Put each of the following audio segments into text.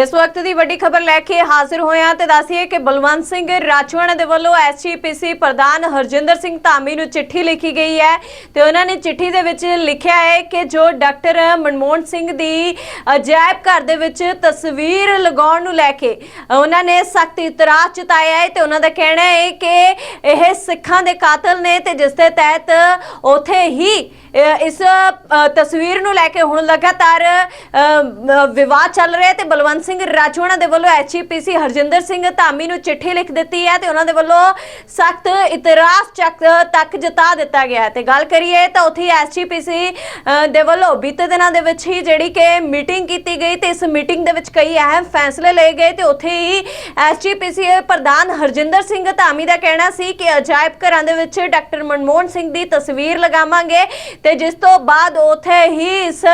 ਇਸ ਵਕਤ ਦੀ ਵੱਡੀ ਖਬਰ ਲੈ ਕੇ ਹਾਜ਼ਰ ਹੋਇਆ ਹਾਂ ਤੇ ਦੱਸੀਏ ਕਿ ਬਲਵੰਤ ਸਿੰਘ ਰਾਜਵਾਨਾ ਦੇ ਵੱਲੋਂ ਐਸਜੀਪੀਸੀ ਪ੍ਰਧਾਨ ਹਰਜਿੰਦਰ ਸਿੰਘ ਧਾਮੀ ਨੂੰ ਚਿੱਠੀ ਲਿਖੀ ਗਈ ਹੈ ਤੇ ਉਹਨਾਂ ਨੇ ਚਿੱਠੀ ਦੇ ਵਿੱਚ ਲਿਖਿਆ ਹੈ ਕਿ ਜੋ ਡਾਕਟਰ ਮਨਮੋਹਨ ਸਿੰਘ ਦੀ ਅਜਾਇਬ ਘਰ ਦੇ ਵਿੱਚ ਤਸਵੀਰ ਲਗਾਉਣ ਨੂੰ ਲੈ ਕੇ ਉਹਨਾਂ ਨੇ ਸਖਤ ਇਤਰਾਜ਼ ਜਤਾਇਆ ਹੈ ਤੇ ਉਹਨਾਂ ਦਾ ਕਹਿਣਾ ਹੈ ਕਿ ਇਹ ਸਿੱਖਾਂ ਦੇ ਕਾਤਲ ਨੇ ਤੇ ਜਿਸ ਦੇ ਤਹਿਤ ਉਥੇ ਹੀ ਇਸ ਤਸਵੀਰ ਨੂੰ ਲੈ ਕੇ ਹੁਣ ਲਗਾਤਾਰ ਵਿਵਾਦ ਚੱਲ ਰਿਹਾ ਹੈ ਤੇ ਬਲਵੰਤ ਸਿੰਘ ਰਾਜਵਾਨਾ ਦੇ ਵੱਲੋਂ ਐਚਪੀਸੀ ਹਰਜਿੰਦਰ ਸਿੰਘ ਧਾਮੀ ਨੂੰ ਚਿੱਠੀ ਲਿਖ ਦਿੱਤੀ ਹੈ ਤੇ ਉਹਨਾਂ ਦੇ ਵੱਲੋਂ ਸਖਤ ਇਤਰਾਜ਼ ਚੱਕ ਤੱਕ ਜਤਾ ਦਿੱਤਾ ਗਿਆ ਤੇ ਗੱਲ ਕਰੀਏ ਤਾਂ ਉੱਥੇ ਐਚਪੀਸੀ ਦੇ ਵੱਲੋਂ ਬੀਤੇ ਦਿਨਾਂ ਦੇ ਵਿੱਚ ਹੀ ਜਿਹੜੀ ਕਿ ਮੀਟਿੰਗ ਕੀਤੀ ਗਈ ਤੇ ਇਸ ਮੀਟਿੰਗ ਦੇ ਵਿੱਚ ਕਈ ਅਹਿਮ ਫੈਸਲੇ ਲਏ ਗਏ ਤੇ ਉੱਥੇ ਹੀ ਐਚਪੀਸੀ ਪ੍ਰਧਾਨ ਹਰਜਿੰਦਰ ਸਿੰਘ ਧਾਮੀ ਦਾ ਕਹਿਣਾ ਸੀ ਕਿ ਅਜਾਇਬ ਘਰਾਂ ਦੇ ਵਿੱਚ ਡਾਕਟਰ ਮਨਮੋਹਨ ਸਿੰਘ ਦੀ ਤਸਵੀਰ ਲਗਾਵਾਂਗੇ ਤੇ ਜਿਸ ਤੋਂ ਬਾਅਦ ਉੱਥੇ ਹੀ ਇਸ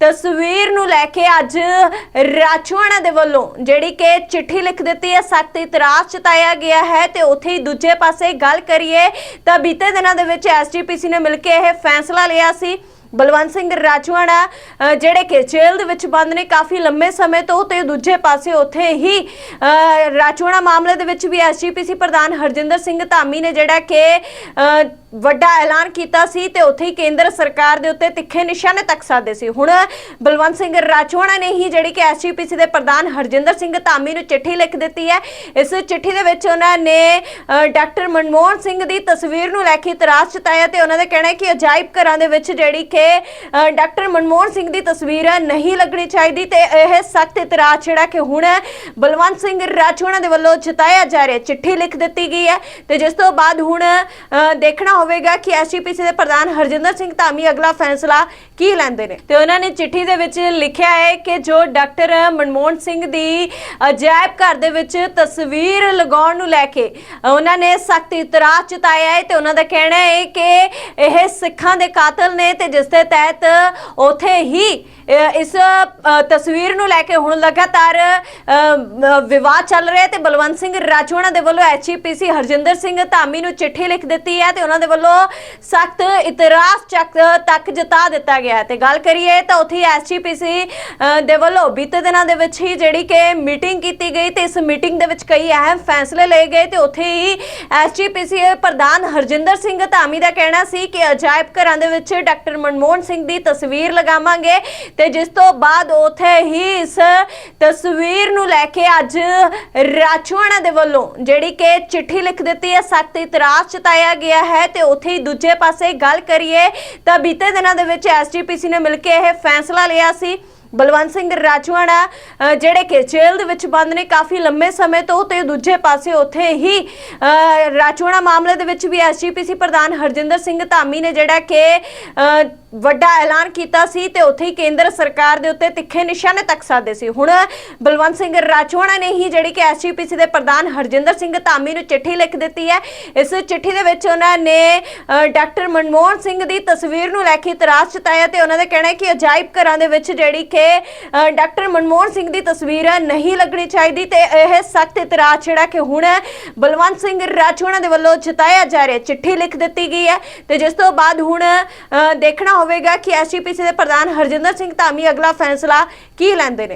ਤਸਵੀਰ ਨੂੰ ਲੈ ਕੇ ਅੱਜ ਰਾਜਵਾਨਾ ਦੇ ਵੱਲੋਂ ਜਿਹੜੀ ਕਿ ਚਿੱਠੀ ਲਿਖ ਦਿੱਤੀ ਹੈ ਸਖਤ ਇਤਰਾਜ਼ ਜਤਾਇਆ ਗਿਆ ਹੈ ਤੇ ਉਥੇ ਹੀ ਦੂਜੇ ਪਾਸੇ ਗੱਲ ਕਰੀਏ ਤਾਂ ਬੀਤੇ ਦਿਨਾਂ ਦੇ ਵਿੱਚ ਐਸਜੀਪੀਸੀ ਨੇ ਮਿਲ ਕੇ ਇਹ ਫੈਸਲਾ ਲਿਆ ਸੀ। ਬਲਵੰਤ ਸਿੰਘ ਰਾਜਵਾਨਾ ਜਿਹੜੇ ਕਿ ਜੇਲ੍ਹ ਦੇ ਵਿੱਚ ਬੰਦ ਨੇ ਕਾਫੀ ਲੰਮੇ ਸਮੇਂ ਤੋਂ ਤੇ ਦੂਜੇ ਪਾਸੇ ਉੱਥੇ ਹੀ ਅ, ਰਾਜਵਾਨਾ ਮਾਮਲੇ ਦੇ ਵਿੱਚ ਵੀ ਐਸਜੀਪੀਸੀ ਪ੍ਰਧਾਨ ਹਰਜਿੰਦਰ ਸਿੰਘ ਧਾਮੀ ਨੇ ਜਿਹੜਾ ਕਿ ਅ, ਵੱਡਾ ਐਲਾਨ ਕੀਤਾ ਸੀ ਤੇ ਉੱਥੇ ਹੀ ਕੇਂਦਰ ਸਰਕਾਰ ਦੇ ਉੱਤੇ ਤਿੱਖੇ ਨਿਸ਼ਾਨੇ ਤੱਕ ਸਾਧੇ ਸੀ। ਹੁਣ ਬਲਵੰਤ ਸਿੰਘ ਰਾਜਵਾਣਾ ਨੇ ਹੀ ਜਿਹੜੀ ਕਿ ਐਸਜੀਪੀਸੀ ਦੇ ਪ੍ਰਧਾਨ ਹਰਜਿੰਦਰ ਸਿੰਘ ਧਾਮੀ ਨੂੰ ਚਿੱਠੀ ਲਿਖ ਦਿੱਤੀ ਹੈ। ਇਸ ਚਿੱਠੀ ਦੇ ਵਿੱਚ ਉਹਨਾਂ ਨੇ ਡਾਕਟਰ ਮਨਮੋਹਨ ਸਿੰਘ ਦੀ ਤਸਵੀਰ ਨੂੰ ਲੈ ਕੇ ਇਤਰਾਜ਼ ਜਤਾਇਆ ਤੇ ਉਹਨਾਂ ਦਾ ਕਹਿਣਾ ਹੈ ਕਿ ਅਜਾਇਬ ਘਰਾਂ ਦੇ ਵਿੱਚ ਜਿਹੜੀ ਕਿ ਡਾਕਟਰ ਮਨਮੋਹਨ ਸਿੰਘ ਦੀ ਤਸਵੀਰ ਨਹੀਂ ਲੱਗਣੀ ਚਾਹੀਦੀ ਤੇ ਇਹ ਸਖਤ ਇਤਰਾਜ਼ ਜਿਹੜਾ ਕਿ ਹੁਣ ਬਲਵੰਤ ਸਿੰਘ ਰਾਜਵਾਨਾ ਦੇ ਵੱਲੋਂ ਜਤਾਇਆ ਜਾ ਰਿਹਾ। ਚਿੱਠੀ ਲਿਖ ਦਿੱਤੀ ਗਈ ਹੈ ਤੇ ਜਿਸ ਤੋਂ ਬਾਅਦ ਹੁਣ ਦੇਖਣਾ ਹੋਵੇਗਾ ਕਿ ਐਸਜੀਪੀਸੀ ਦੇ ਪ੍ਰਧਾਨ ਹਰਜਿੰਦਰ ਸਿੰਘ ਧਾਮੀ ਅਗਲਾ ਫੈਸਲਾ ਕੀ ਲੈਂਦੇ ਨੇ? ਤੇ ਉਹਨਾਂ ਨੇ ਚਿੱਠੀ ਦੇ ਵਿੱਚ ਲਿਖਿਆ ਹੈ ਕਿ ਜੋ ਡਾਕਟਰ ਮਨਮੋਹਨ ਸਿੰਘ ਦੀ ਅਜਾਇਬ ਘਰ ਦੇ ਵਿੱਚ ਤਸਵੀਰ ਲਗਾਉਣ ਨੂੰ ਲੈ ਕੇ ਉਹਨਾਂ ਨੇ ਸਖਤ ਇਤਰਾਜ਼ ਜਤਾਇਆ ਹੈ ਤੇ ਉਹਨਾਂ ਦਾ ਕਹਿਣਾ ਹੈ ਕਿ ਇਹ ਸਿੱਖਾਂ ਦੇ ਕਾਤਲ ਨੇ ਤੇ ਜਿਸ ਦੇ ਤਹਿਤ ਉਥੇ ਹੀ ਇਸ ਤਸਵੀਰ ਨੂੰ ਲੈ ਕੇ ਹੁਣ ਲਗਾਤਾਰ ਅ, ਵਿਵਾਦ ਚੱਲ ਰਿਹਾ ਤੇ ਬਲਵੰਤ ਸਿੰਘ ਰਾਜਵਾਨਾ ਦੇ ਵੱਲੋਂ ਐਚਪੀਸੀ ਹਰਜਿੰਦਰ ਸਿੰਘ ਧਾਮੀ ਨੂੰ ਚਿੱਠੀ ਲਿਖ ਦਿੱਤੀ ਹੈ ਤੇ ਉਹਨਾਂ ਦੇ ਵੱਲੋਂ ਸਖਤ ਇਤਰਾਜ਼ ਚੱਕ ਤੱਕ ਜਤਾ ਦਿੱਤਾ ਗਿਆ ਤੇ ਗੱਲ ਕਰੀਏ ਤਾਂ ਉੱਥੇ ਐਚਪੀਸੀ ਦੇ ਵੱਲੋਂ ਬੀਤੇ ਦਿਨਾਂ ਦੇ ਵਿੱਚ ਹੀ ਜਿਹੜੀ ਕਿ ਮੀਟਿੰਗ ਕੀਤੀ ਗਈ ਤੇ ਇਸ ਮੀਟਿੰਗ ਦੇ ਵਿੱਚ ਕਈ ਅਹਿਮ ਫੈਸਲੇ ਲਏ ਗਏ ਤੇ ਉੱਥੇ ਹੀ ਐਚਪੀਸੀ ਪ੍ਰਧਾਨ ਹਰਜਿੰਦਰ ਸਿੰਘ ਧਾਮੀ ਦਾ ਕਹਿਣਾ ਸੀ ਕਿ ਅਜਾਇਬ ਘਰਾਂ ਦੇ ਵਿੱਚ ਡਾਕਟਰ ਮਨਮੋਹਨ ਸਿੰਘ ਦੀ ਤਸਵੀਰ ਲਗਾਵਾਂਗੇ ਤੇ ਜਿਸ ਤੋਂ ਬਾਅਦ ਉੱਥੇ ਹੀ ਇਸ ਤਸਵੀਰ ਨੂੰ ਲੈ ਕੇ ਅੱਜ ਰਾਜਵਾਨਾ ਦੇ ਵੱਲੋਂ ਜਿਹੜੀ ਕਿ ਚਿੱਠੀ ਲਿਖ ਦਿੱਤੀ ਹੈ, ਸਖਤ ਇਤਰਾਜ਼ ਜਤਾਇਆ ਗਿਆ ਹੈ ਤੇ ਉਥੇ ਹੀ ਦੂਜੇ ਪਾਸੇ ਗੱਲ ਕਰੀਏ ਤਾਂ ਬੀਤੇ ਦਿਨਾਂ ਦੇ ਵਿੱਚ ਐਸਜੀਪੀਸੀ ਨੇ ਮਿਲ ਕੇ ਇਹ ਫੈਸਲਾ ਲਿਆ ਸੀ। ਬਲਵੰਤ ਸਿੰਘ ਰਾਜਵਾਨਾ ਜਿਹੜੇ ਕਿ ਜੇਲ੍ਹ ਦੇ ਵਿੱਚ ਬੰਦ ਨੇ ਕਾਫੀ ਲੰਮੇ ਸਮੇਂ ਤੋਂ ਤੇ ਦੂਜੇ ਪਾਸੇ ਉੱਥੇ ਹੀ ਅ, ਰਾਜਵਾਨਾ ਮਾਮਲੇ ਦੇ ਵਿੱਚ ਵੀ ਐਸਜੀਪੀਸੀ ਪ੍ਰਧਾਨ ਹਰਜਿੰਦਰ ਸਿੰਘ ਧਾਮੀ ਨੇ ਜਿਹੜਾ ਕਿ ਅ, ਵੱਡਾ ਐਲਾਨ ਕੀਤਾ ਸੀ ਤੇ ਉੱਥੇ ਹੀ ਕੇਂਦਰ ਸਰਕਾਰ ਦੇ ਉੱਤੇ ਤਿੱਖੇ ਨਿਸ਼ਾਨੇ ਤੱਕ ਸਾਧੇ ਸੀ। ਹੁਣ ਬਲਵੰਤ ਸਿੰਘ ਰਾਜਵਾਣਾ ਨੇ ਹੀ ਜਿਹੜੀ ਕਿ ਐਸਜੀਪੀਸੀ ਦੇ ਪ੍ਰਧਾਨ ਹਰਜਿੰਦਰ ਸਿੰਘ ਧਾਮੀ ਨੂੰ ਚਿੱਠੀ ਲਿਖ ਦਿੱਤੀ ਹੈ। ਇਸ ਚਿੱਠੀ ਦੇ ਵਿੱਚ ਉਹਨਾਂ ਨੇ ਡਾਕਟਰ ਮਨਮੋਹਨ ਸਿੰਘ ਦੀ ਤਸਵੀਰ ਨੂੰ ਲੈ ਕੇ ਇਤਰਾਜ਼ ਜਤਾਇਆ ਤੇ ਉਹਨਾਂ ਦਾ ਕਹਿਣਾ ਹੈ ਕਿ ਅਜਾਇਬ ਘਰਾਂ ਦੇ ਵਿੱਚ ਜਿਹੜੀ ਕਿ ਡਾਕਟਰ ਮਨਮੋਹਨ ਸਿੰਘ ਦੀ ਤਸਵੀਰ ਨਹੀਂ ਲੱਗਣੀ ਚਾਹੀਦੀ ਤੇ ਇਹ ਸਖਤ ਇਤਰਾਜ਼ ਜਿਹੜਾ ਕਿ ਹੁਣ ਬਲਵੰਤ ਸਿੰਘ ਰਾਜਵਾਨਾ ਦੇ ਵੱਲੋਂ ਜਤਾਇਆ ਜਾ ਰਿਹਾ। ਚਿੱਠੀ ਲਿਖ ਦਿੱਤੀ ਗਈ ਹੈ ਤੇ ਜਿਸ ਤੋਂ ਬਾਅਦ ਹੁਣ ਦੇਖਣਾ ਹੋਵੇਗਾ ਕਿ ਐਸਜੀਪੀਸੀ ਦੇ ਪ੍ਰਧਾਨ ਹਰਜਿੰਦਰ ਸਿੰਘ ਧਾਮੀ ਅਗਲਾ ਫੈਸਲਾ ਕੀ ਲੈਂਦੇ ਨੇ?